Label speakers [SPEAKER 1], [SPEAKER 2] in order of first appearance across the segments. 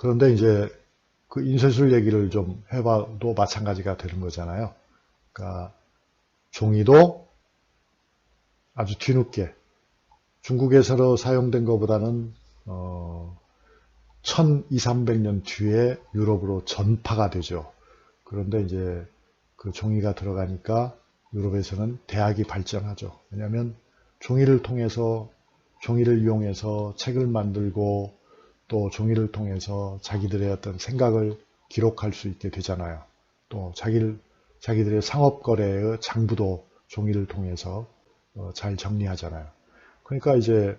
[SPEAKER 1] 그런데 이제 그 인쇄술 얘기를 좀 해봐도 마찬가지가 되는 거잖아요. 그러니까 종이도 아주 뒤늦게 중국에서 사용된 것보다는 어, 1200년 뒤에 유럽으로 전파가 되죠. 그런데 이제 그 종이가 들어가니까 유럽에서는 대학이 발전하죠. 왜냐하면 종이를 통해서 종이를 이용해서 책을 만들고 또 종이를 통해서 자기들의 어떤 생각을 기록할 수 있게 되잖아요. 또 자기를 자기들의 상업 거래의 장부도 종이를 통해서 어, 잘 정리하잖아요. 그러니까 이제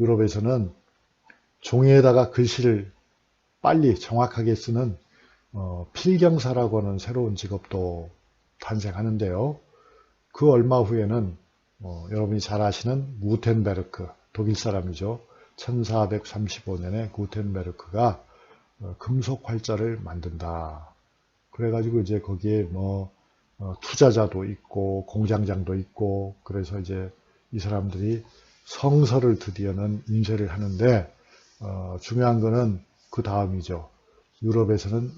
[SPEAKER 1] 유럽에서는 종이에다가 글씨를 빨리 정확하게 쓰는 어, 필경사라고 하는 새로운 직업도 탄생하는데요. 그 얼마 후에는 어, 여러분이 잘 아시는 무텐베르크 독일 사람이죠. 1435년에 구텐베르크가 어, 금속 활자를 만든다. 그래가지고 이제 거기에 뭐 어, 투자자도 있고 공장장도 있고 그래서 이제 이 사람들이 성서를 드디어는 인쇄를 하는데 어, 중요한 거는 그 다음이죠. 유럽에서는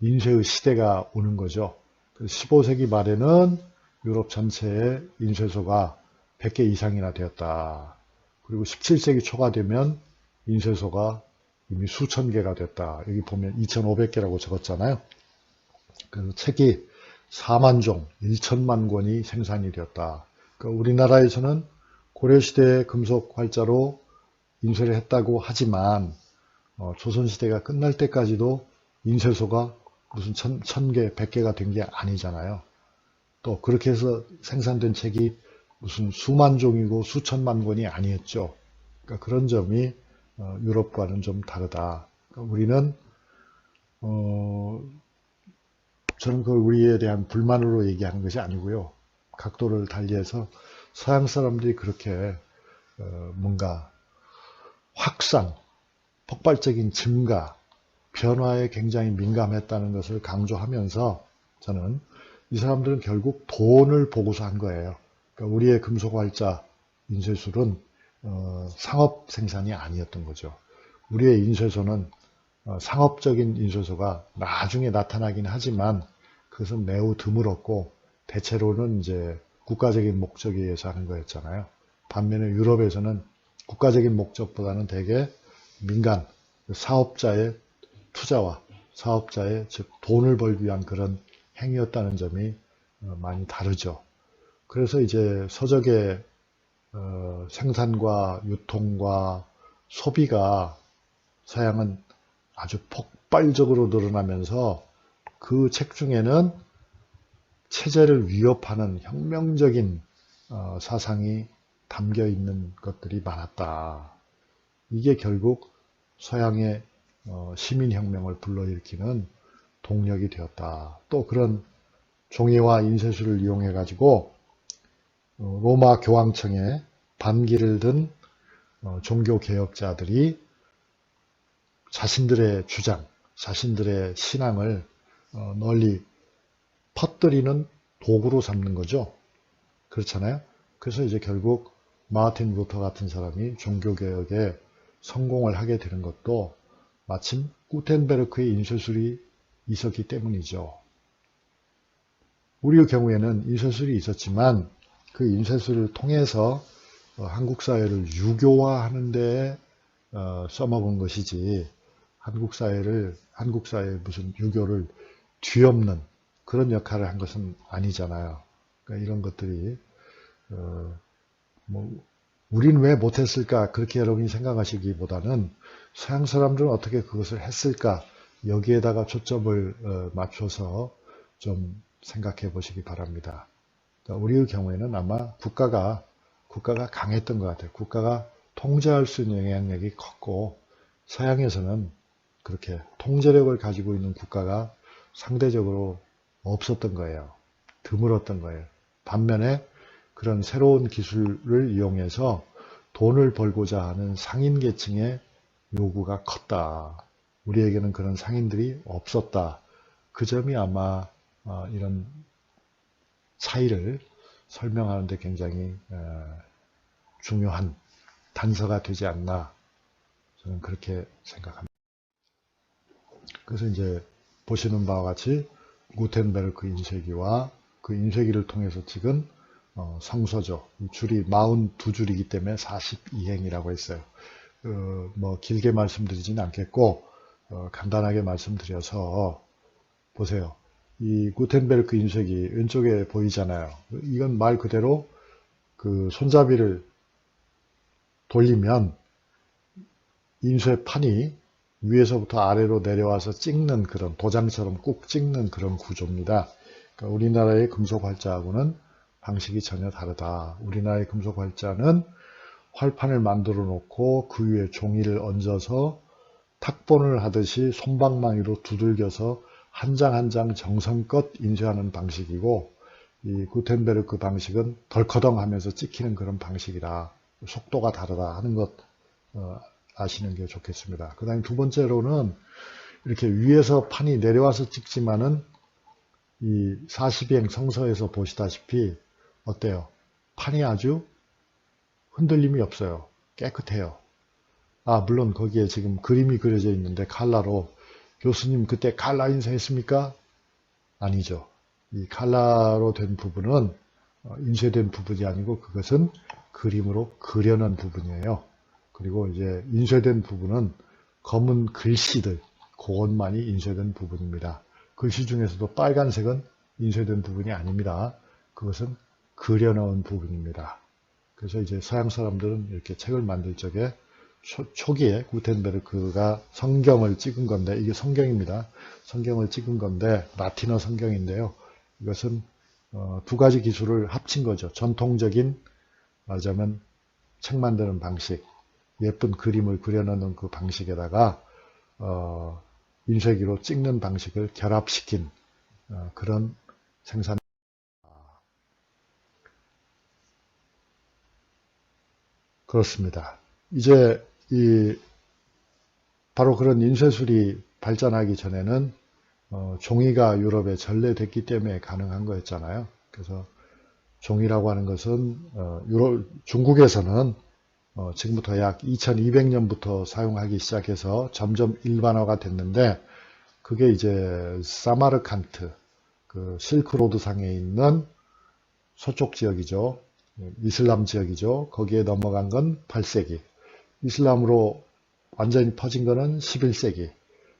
[SPEAKER 1] 인쇄의 시대가 오는 거죠. 15세기 말에는 유럽 전체에 인쇄소가 100개 이상이나 되었다. 그리고 17세기 초가 되면 인쇄소가 이미 수천 개가 됐다. 여기 보면 2500개라고 적었잖아요. 그래서 책이 4만 종, 1천만 권이 생산이 되었다. 그러니까 우리나라에서는 고려시대의 금속 활자로 인쇄를 했다고 하지만 어, 조선시대가 끝날 때까지도 인쇄소가 무슨 천, 천 개, 백 개가 된 게 아니잖아요. 또 그렇게 해서 생산된 책이 무슨 수만 종이고 수천만 권이 아니었죠. 그러니까 그런 점이 어, 유럽과는 좀 다르다. 그러니까 우리는 어, 저는 그 우리에 대한 불만으로 얘기하는 것이 아니고요. 각도를 달리해서 서양 사람들이 그렇게 어, 뭔가 확산, 폭발적인 증가, 변화에 굉장히 민감했다는 것을 강조하면서 저는 이 사람들은 결국 돈을 보고서 한 거예요. 그러니까 우리의 금속활자 인쇄술은 어, 상업 생산이 아니었던 거죠. 우리의 인쇄소는 어, 상업적인 인쇄소가 나중에 나타나긴 하지만 그것은 매우 드물었고 대체로는 이제 국가적인 목적에 의해서 하는 거였잖아요. 반면에 유럽에서는 국가적인 목적보다는 대개 민간 사업자의 투자와 사업자의 즉 돈을 벌기 위한 그런 행위였다는 점이 어, 많이 다르죠. 그래서 이제 서적의 어, 생산과 유통과 소비가 서양은 아주 폭발적으로 늘어나면서 그 책 중에는 체제를 위협하는 혁명적인 어, 사상이 담겨 있는 것들이 많았다. 이게 결국 서양의 어, 시민혁명을 불러일으키는 동력이 되었다. 또 그런 종이와 인쇄술을 이용해 가지고 어, 로마 교황청에 반기를 든 어, 종교 개혁자들이 자신들의 주장, 자신들의 신앙을 어, 널리 퍼뜨리는 도구로 삼는 거죠. 그렇잖아요. 그래서 이제 결국 마틴 루터 같은 사람이 종교개혁에 성공을 하게 되는 것도 마침 구텐베르크의 인쇄술이 있었기 때문이죠. 우리의 경우에는 인쇄술이 있었지만 그 인쇄술을 통해서 어, 한국 사회를 유교화하는 데 어, 써먹은 것이지 한국 사회를 한국 사회의 무슨 유교를 뒤엎는 그런 역할을 한 것은 아니잖아요. 그러니까 이런 것들이 어, 뭐 우리는 왜 못했을까 그렇게 여러분이 생각하시기보다는 서양 사람들은 어떻게 그것을 했을까 여기에다가 초점을 어, 맞춰서 좀 생각해 보시기 바랍니다. 우리의 경우에는 아마 국가가 국가가 강했던 것 같아요. 국가가 통제할 수 있는 영향력이 컸고 서양에서는 그렇게 통제력을 가지고 있는 국가가 상대적으로 없었던 거예요. 드물었던 거예요. 반면에 그런 새로운 기술을 이용해서 돈을 벌고자 하는 상인 계층의 요구가 컸다. 우리에게는 그런 상인들이 없었다. 그 점이 아마 어, 이런 차이를 설명하는데 굉장히 어, 중요한 단서가 되지 않나 저는 그렇게 생각합니다. 그래서 이제 보시는 바와 같이 구텐베르크 인쇄기와 그 인쇄기를 통해서 찍은 어, 성서죠. 이 줄이 42줄이기 때문에 42행이라고 했어요. 어, 뭐 길게 말씀드리지는 않겠고 어, 간단하게 말씀드려서 보세요. 이 구텐베르크 인쇄기 왼쪽에 보이잖아요. 이건 말 그대로 그 손잡이를 돌리면 인쇄판이 위에서부터 아래로 내려와서 찍는 그런 도장처럼 꾹 찍는 그런 구조입니다. 그러니까 우리나라의 금속 활자하고는 방식이 전혀 다르다. 우리나라의 금속 활자는 활판을 만들어 놓고 그 위에 종이를 얹어서 탁본을 하듯이 손방망이로 두들겨서 한 장 한 장 정성껏 인쇄하는 방식이고 이 구텐베르크 방식은 덜커덩 하면서 찍히는 그런 방식이라 속도가 다르다 하는 것 어, 아시는 게 좋겠습니다. 그 다음에 두 번째로는 이렇게 위에서 판이 내려와서 찍지만은 이 40행 성서에서 보시다시피 어때요? 판이 아주 흔들림이 없어요. 깨끗해요. 아, 물론 거기에 지금 그림이 그려져 있는데 칼라로 교수님 그때 칼라 인쇄했습니까? 아니죠. 이 칼라로 된 부분은 어, 인쇄된 부분이 아니고 그것은 그림으로 그려놓은 부분이에요. 그리고 이제 인쇄된 부분은 검은 글씨들, 그것만이 인쇄된 부분입니다. 글씨 중에서도 빨간색은 인쇄된 부분이 아닙니다. 그것은 그려놓은 부분입니다. 그래서 이제 서양 사람들은 이렇게 책을 만들 적에 초, 기에 구텐베르크가 성경을 찍은 건데 이게 성경입니다. 성경을 찍은 건데 라틴어 성경인데요. 이것은 어, 두 가지 기술을 합친 거죠. 전통적인 말하자면 책 만드는 방식, 예쁜 그림을 그려놓는 그 방식에다가 어, 인쇄기로 찍는 방식을 결합시킨 어, 그런 생산. 그렇습니다. 이제 이 바로 그런 인쇄술이 발전하기 전에는 어, 종이가 유럽에 전래됐기 때문에 가능한 거였잖아요. 그래서 종이라고 하는 것은 어, 유럽, 중국에서는 어, 지금부터 약 2200년부터 사용하기 시작해서 점점 일반화가 됐는데 그게 이제 사마르칸트 그 실크로드 상에 있는 서쪽 지역이죠. 이슬람 지역이죠. 거기에 넘어간 건 8세기. 이슬람으로 완전히 퍼진 거는 11세기.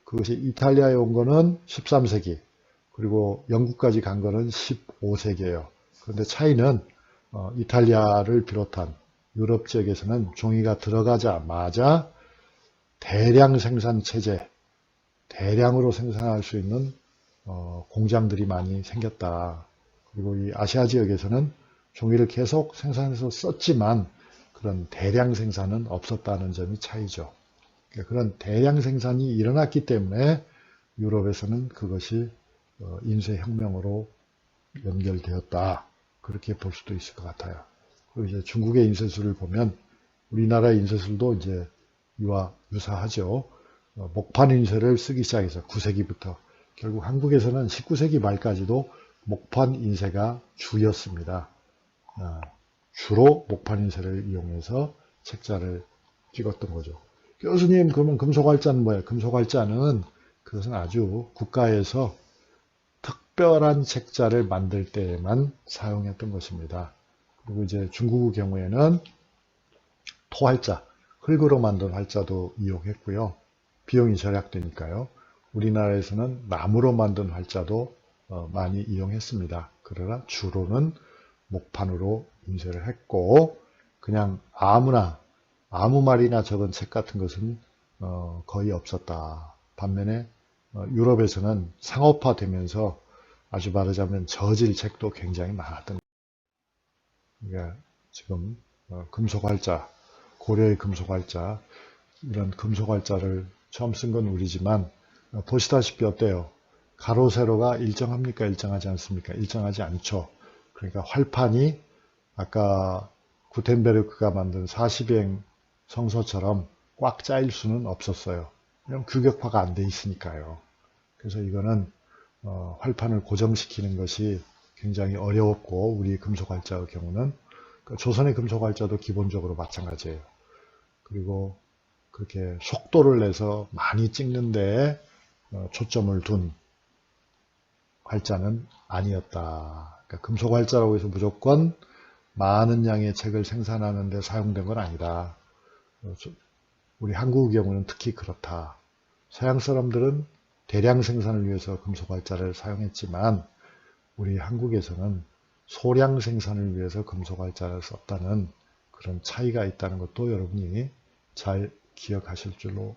[SPEAKER 1] 그것이 이탈리아에 온 거는 13세기. 그리고 영국까지 간 거는 15세기예요. 그런데 차이는 어, 이탈리아를 비롯한 유럽 지역에서는 종이가 들어가자마자 대량 생산 체제, 대량으로 생산할 수 있는 어, 공장들이 많이 생겼다. 그리고 이 아시아 지역에서는 종이를 계속 생산해서 썼지만 그런 대량 생산은 없었다는 점이 차이죠. 그러니까 그런 대량 생산이 일어났기 때문에 유럽에서는 그것이 어, 인쇄혁명으로 연결되었다. 그렇게 볼 수도 있을 것 같아요. 그리고 이제 중국의 인쇄술을 보면 우리나라 인쇄술도 이제 이와 유사하죠. 어, 목판 인쇄를 쓰기 시작해서 9세기부터 결국 한국에서는 19세기 말까지도 목판 인쇄가 주였습니다. 어, 주로 목판 인쇄를 이용해서 책자를 찍었던 거죠. 교수님 그러면 금속활자는 뭐예요? 금속활자는 그것은 아주 국가에서 특별한 책자를 만들 때에만 사용했던 것입니다. 그리고 이제 중국의 경우에는 토활자, 흙으로 만든 활자도 이용했고요. 비용이 절약되니까요. 우리나라에서는 나무로 만든 활자도 어, 많이 이용했습니다. 그러나 주로는 목판으로 인쇄를 했고 그냥 아무나 아무 말이나 적은 책 같은 것은 어, 거의 없었다. 반면에 어, 유럽에서는 상업화되면서 아주 말하자면 저질 책도 굉장히 많았던 그러니까 지금 어, 금속활자, 고려의 금속활자, 이런 금속활자를 처음 쓴 건 우리지만 어, 보시다시피 어때요? 가로 세로가 일정합니까? 일정하지 않습니까? 일정하지 않죠. 그러니까 활판이 아까 구텐베르크가 만든 40행 성서처럼 꽉 짜일 수는 없었어요. 그냥 규격화가 안 돼 있으니까요. 그래서 이거는 어, 활판을 고정시키는 것이 굉장히 어려웠고 우리 금속활자의 경우는 그 조선의 금속활자도 기본적으로 마찬가지예요. 그리고 그렇게 속도를 내서 많이 찍는데 어, 초점을 둔 활자는 아니었다. 그러니까 금속 활자라고 해서 무조건 많은 양의 책을 생산하는 데 사용된 건 아니다. 어, 우리 한국의 경우는 특히 그렇다. 서양 사람들은 대량 생산을 위해서 금속 활자를 사용했지만 우리 한국에서는 소량 생산을 위해서 금속 활자를 썼다는 그런 차이가 있다는 것도 여러분이 잘 기억하실 줄로